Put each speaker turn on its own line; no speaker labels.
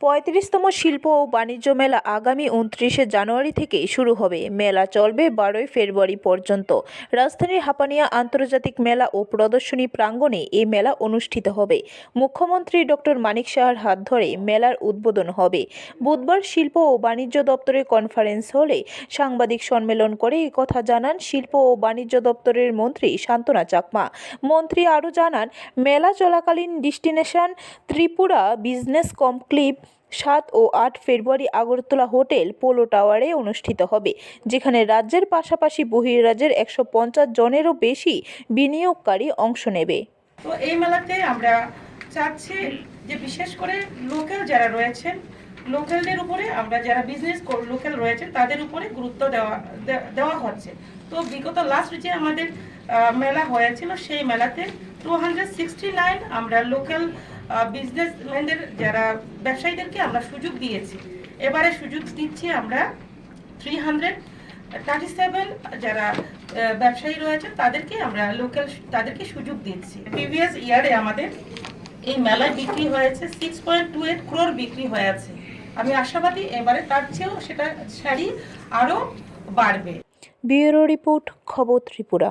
পঁয়ত্রিশতম শিল্প ও বাণিজ্য মেলা আগামী উনত্রিশে জানুয়ারি থেকে শুরু হবে। মেলা চলবে বারোই ফেব্রুয়ারি পর্যন্ত। রাজধানীর হাপানিয়া আন্তর্জাতিক মেলা ও প্রদর্শনী প্রাঙ্গণে এই মেলা অনুষ্ঠিত হবে। মুখ্যমন্ত্রী ডক্টর মানিক সাহার হাত ধরে মেলার উদ্বোধন হবে। বুধবার শিল্প ও বাণিজ্য দপ্তরের কনফারেন্স হলে সাংবাদিক সম্মেলন করে কথা জানান শিল্প ও বাণিজ্য দপ্তরের মন্ত্রী শান্তনা চাকমা। মন্ত্রী আরও জানান, মেলা চলাকালীন ডেস্টিনেশন ত্রিপুরা বিজনেস কমক্লিভ সাত ও আট ফেব্রুয়ারি আগরতলা হোটেল পোলো টাওয়ারে অনুষ্ঠিত হবে, যেখানে রাজ্যের পাশাপাশি বহিরাজ্যের একশো পঞ্চাশ জনেরও বেশি বিনিয়োগকারী অংশ নেবে।
তো এই মেলাতে আমরা চাচ্ছি যে বিশেষ করে লোকাল যারা রয়েছেন, লোকালদের উপরে আমরা যারা বিজনেস লোকাল রয়েছেন, তাদের উপরে গুরুত্ব দেওয়া দেওয়া হচ্ছে। তো বিগত লাস্ট যে আমাদের মেলা হয়েছিল, সেই মেলাতে টু আমরা লোকাল বিজনেসম্যানদের যারা ব্যবসায়ীদেরকে আমরা সুযোগ দিয়েছি, এবারে সুযোগ দিচ্ছি আমরা থ্রি হান্ড্রেড থার্টি সেভেন যারা ব্যবসায়ী রয়েছে, তাদেরকে আমরা লোকাল তাদেরকে সুযোগ দিচ্ছি। প্রিভিয়াস ইয়ারে আমাদের এই মেলায় বিক্রি হয়েছে six point two eight crore বিক্রি হয়েছে। আমি আশাবাদী এবারে তার চেয়েও সেটা শাড়ি আরও বাড়বে।
ব্যুরো রিপোর্ট, খবর ত্রিপুরা।